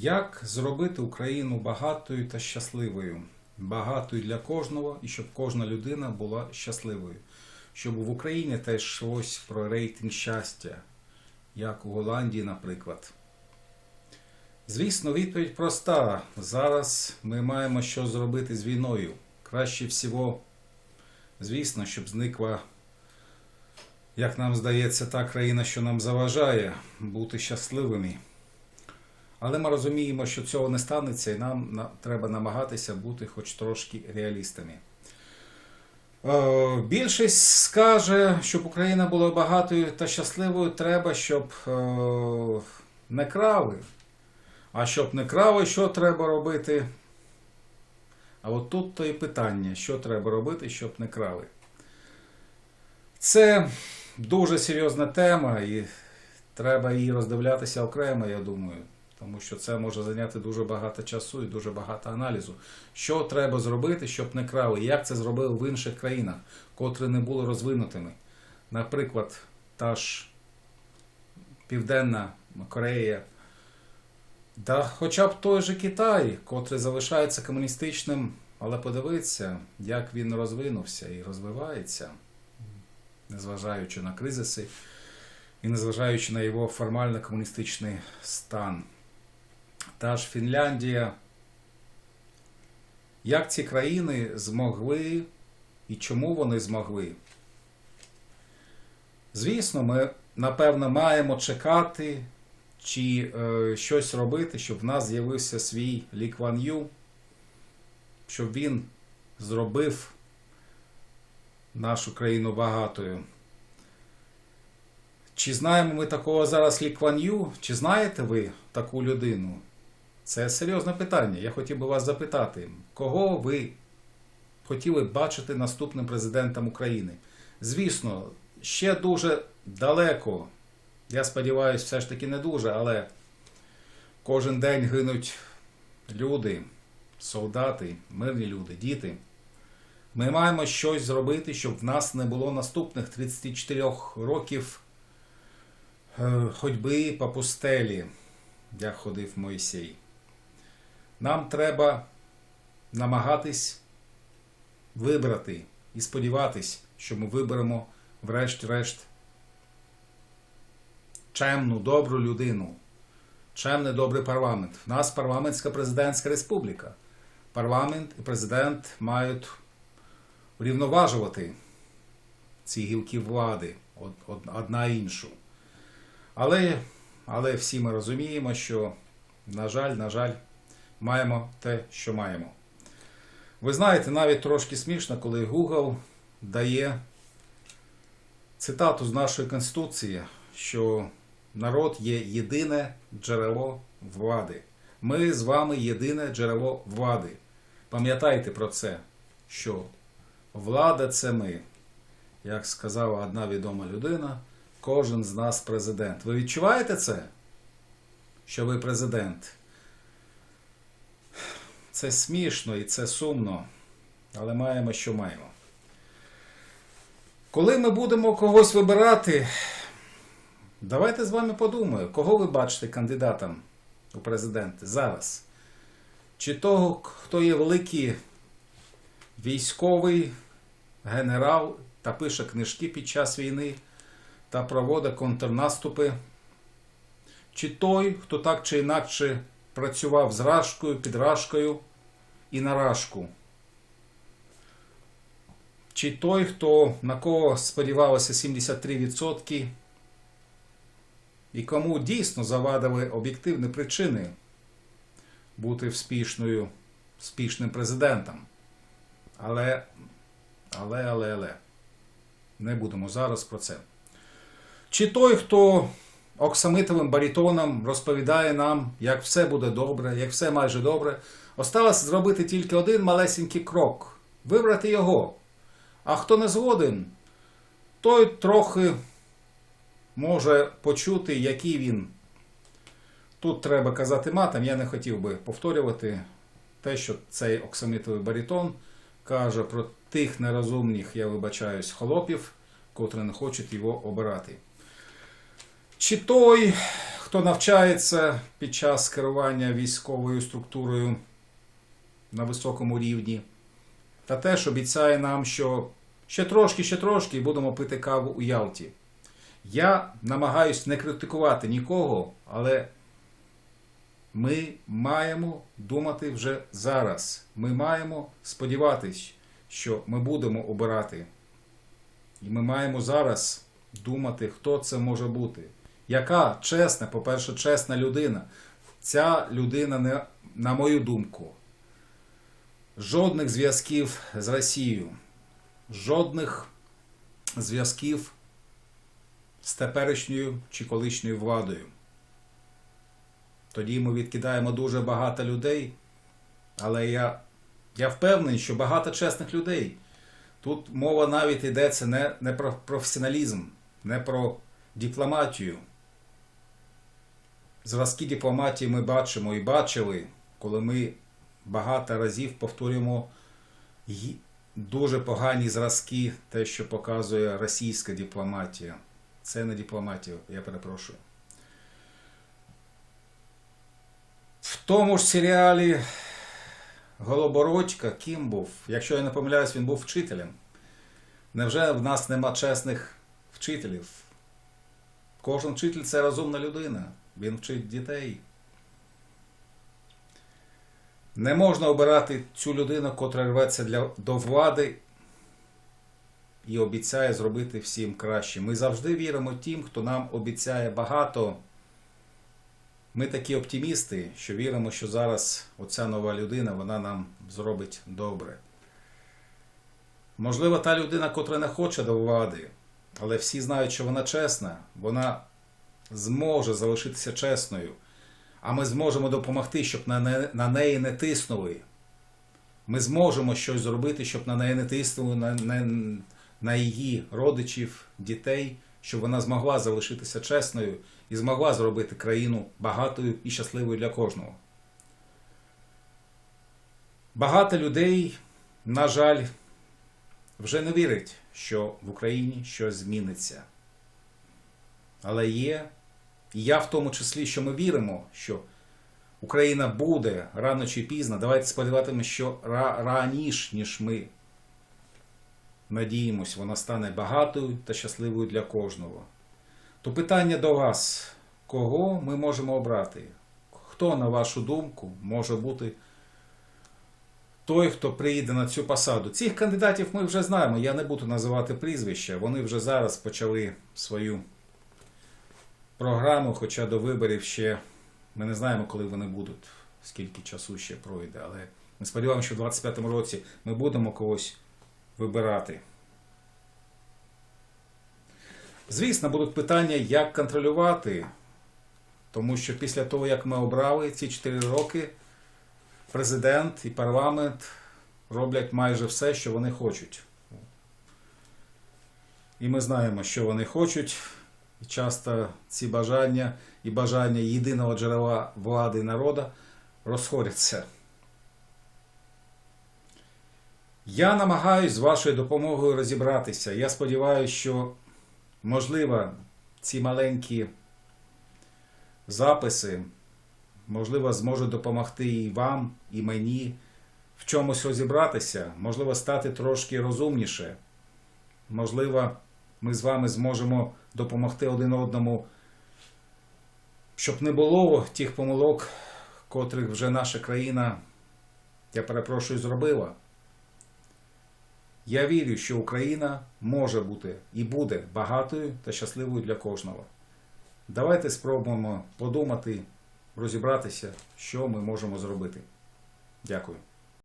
Як зробити Україну багатою та щасливою? Багатою для кожного і щоб кожна людина була щасливою. Щоб в Україні теж йшлось про рейтинг щастя, як у Голландії, наприклад. Звісно, відповідь проста. Зараз ми маємо що зробити з війною. Краще всього, звісно, щоб зникла, як нам здається, та країна, що нам заважає бути щасливими. Але ми розуміємо, що цього не станеться, і нам треба намагатися бути хоч трошки реалістами. Е, Більшість скаже, щоб Україна була багатою та щасливою, треба, щоб е, не крали. А щоб не крали, що треба робити? А от тут то і питання, що треба робити, щоб не крали. Це дуже серйозна тема, і треба її роздивлятися окремо, я думаю. Тому що це може зайняти дуже багато часу і дуже багато аналізу. Що треба зробити, щоб не крали? Як це зробили в інших країнах, котрі не були розвинутими? Наприклад, та ж Південна Корея, та хоча б той же Китай, котрий залишається комуністичним, але подивіться, як він розвинувся і розвивається, незважаючи на кризиси і незважаючи на його формально комуністичний стан. Та ж Фінляндія. Як ці країни змогли і чому вони змогли? Звісно, ми напевно маємо чекати чи е, щось робити, щоб в нас з'явився свій Лі Кван Ю, щоб він зробив нашу країну багатою. Чи знаємо ми такого зараз Лі Кван Ю? Чи знаєте ви таку людину? Це серйозне питання. Я хотів би вас запитати, кого ви хотіли бачити наступним президентом України? Звісно, ще дуже далеко. Я сподіваюся, все ж таки не дуже, але кожен день гинуть люди, солдати, мирні люди, діти. Ми маємо щось зробити, щоб в нас не було наступних 34 років е, ходьби по пустелі, як ходив Мойсей. Нам треба намагатись вибрати і сподіватись, що ми виберемо врешті-решт чемну, добру людину, чемний добрий парламент. В нас парламентська президентська республіка. Парламент і президент мають врівноважувати ці гілки влади од- од- одна іншу. Але, але всі ми розуміємо, що, на жаль, на жаль, маємо те, що маємо. Ви знаєте, навіть трошки смішно, коли Google дає цитату з нашої Конституції, що народ є єдине джерело влади. Ми з вами єдине джерело влади. Пам'ятайте про це, що влада це ми. Як сказала одна відома людина, кожен з нас президент. Ви відчуваєте це? Що ви президент? Це смішно і це сумно, але маємо, що маємо. Коли ми будемо когось вибирати, давайте з вами подумаємо, кого ви бачите кандидатом у президенти зараз? Чи того, хто є великий військовий генерал та пише книжки під час війни та проводить контрнаступи? Чи той, хто так чи інакше працював з рашкою, під рашкою і на рашку? Чи той, хто на кого сподівалося 73%, і кому дійсно завадили об'єктивні причини бути вспішною, вспішним президентом? Але, але, але, але, не будемо зараз про це. Чи той, хто оксамитовим барітоном розповідає нам, як все буде добре, як все майже добре, осталось зробити тільки один малесенький крок вибрати його. А хто не згоден, той трохи може почути, який він. Тут треба казати матом, я не хотів би повторювати те, що цей оксамитовий барітон каже про тих нерозумних, я вибачаюсь, холопів, котрі не хочуть його обирати. Чи той, хто навчається під час керування військовою структурою на високому рівні, та теж обіцяє нам, що ще трошки, ще трошки будемо пити каву у Ялті. Я намагаюсь не критикувати нікого, але ми маємо думати вже зараз. Ми маємо сподіватись, що ми будемо обирати. І ми маємо зараз думати, хто це може бути. Яка чесна, по-перше, чесна людина. Ця людина, не, на мою думку, жодних зв'язків з Росією, жодних зв'язків з теперішньою чи колишньою владою. Тоді ми відкидаємо дуже багато людей, але я, я впевнений, що багато чесних людей. Тут мова навіть йдеться не, не про професіоналізм, не про дипломатію. Зразки дипломатії ми бачимо і бачили, коли ми багато разів повторюємо дуже погані зразки, те, що показує російська дипломатія. Це не дипломатія, я перепрошую. В тому ж серіалі Голобородька ким був? Якщо я не помиляюсь, він був вчителем. Невже в нас нема чесних вчителів? Кожен вчитель це розумна людина. Він вчить дітей. Не можна обирати цю людину, котра рветься для, до влади і обіцяє зробити всім краще. Ми завжди віримо тим, хто нам обіцяє багато. Ми такі оптимісти, що віримо, що зараз оця нова людина вона нам зробить добре. Можливо, та людина, котра не хоче до влади, але всі знають, що вона чесна, вона зможе залишитися чесною, а ми зможемо допомогти, щоб на, не, на неї не тиснули. Ми зможемо щось зробити, щоб на неї не тиснули, на, на, на її родичів, дітей, щоб вона змогла залишитися чесною і змогла зробити країну багатою і щасливою для кожного. Багато людей, на жаль, вже не вірять, що в Україні щось зміниться. Але є, і я в тому числі, що ми віримо, що Україна буде рано чи пізно. Давайте сподіватимемо, що раніше, ніж ми надіємось, вона стане багатою та щасливою для кожного. То питання до вас: кого ми можемо обрати? Хто, на вашу думку, може бути той, хто приїде на цю посаду? Цих кандидатів ми вже знаємо. Я не буду називати прізвища. Вони вже зараз почали свою програму, хоча до виборів ще ми не знаємо, коли вони будуть, скільки часу ще пройде. Але ми сподіваємося, що в 2025 році ми будемо когось вибирати. Звісно, будуть питання, як контролювати, тому що після того, як ми обрали ці 4 роки, президент і парламент роблять майже все, що вони хочуть. І ми знаємо, що вони хочуть. І часто ці бажання і бажання єдиного джерела влади і народу розходяться. Я намагаюсь з вашою допомогою розібратися. Я сподіваюся, що можливо ці маленькі записи, можливо, зможуть допомогти і вам, і мені в чомусь розібратися, можливо, стати трошки розумніше. Можливо, ми з вами зможемо допомогти один одному, щоб не було тих помилок, котрих вже наша країна, я перепрошую, зробила. Я вірю, що Україна може бути і буде багатою та щасливою для кожного. Давайте спробуємо подумати, розібратися, що ми можемо зробити. Дякую.